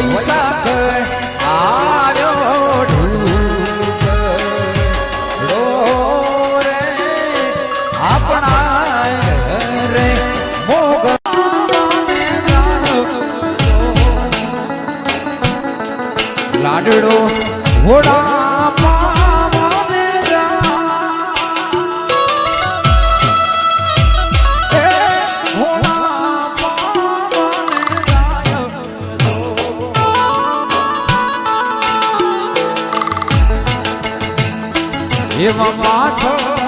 વૈશાખ આવ્યો ઢૂંઢો. રે આપણા રે મોગલ લાડડો ઘોડા. એવા પાછળ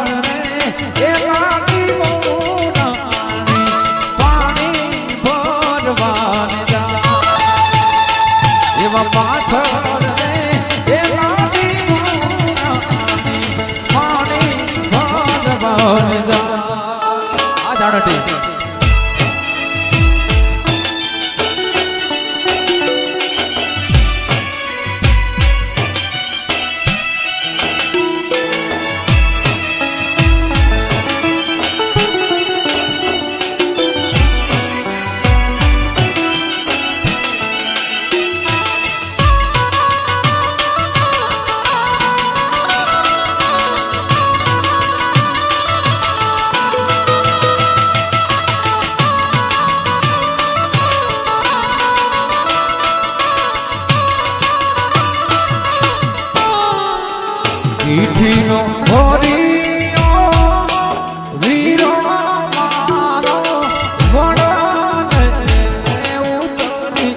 પીઠીનો હોરીઓ વીરો મારો વડને ઉતરી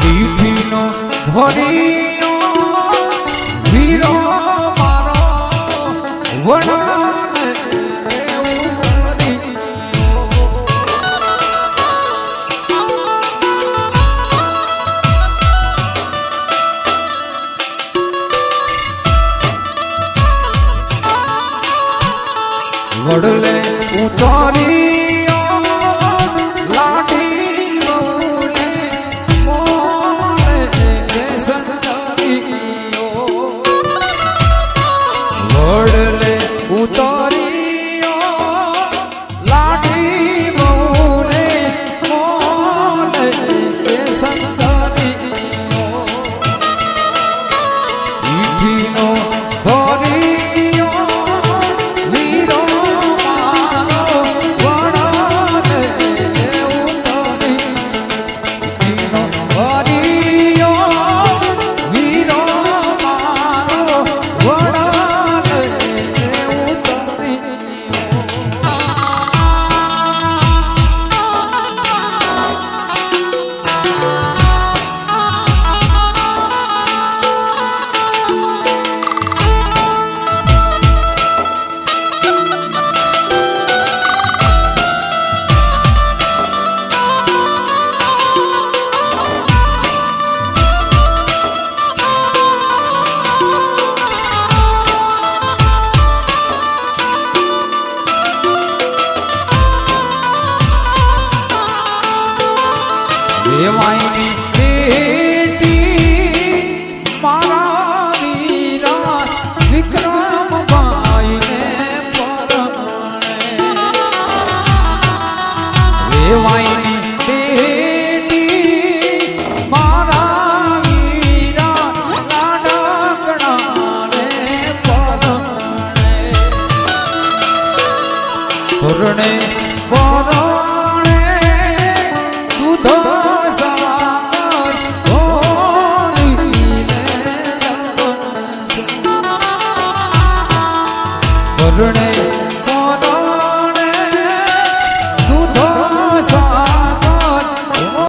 પીઠીનો હોરીઓ વડલે ઉતારી વડલે ઉતારી લાઠી બહુને મોલે સંસારીઓ ઈઠીનો દેવાઈની પેટી never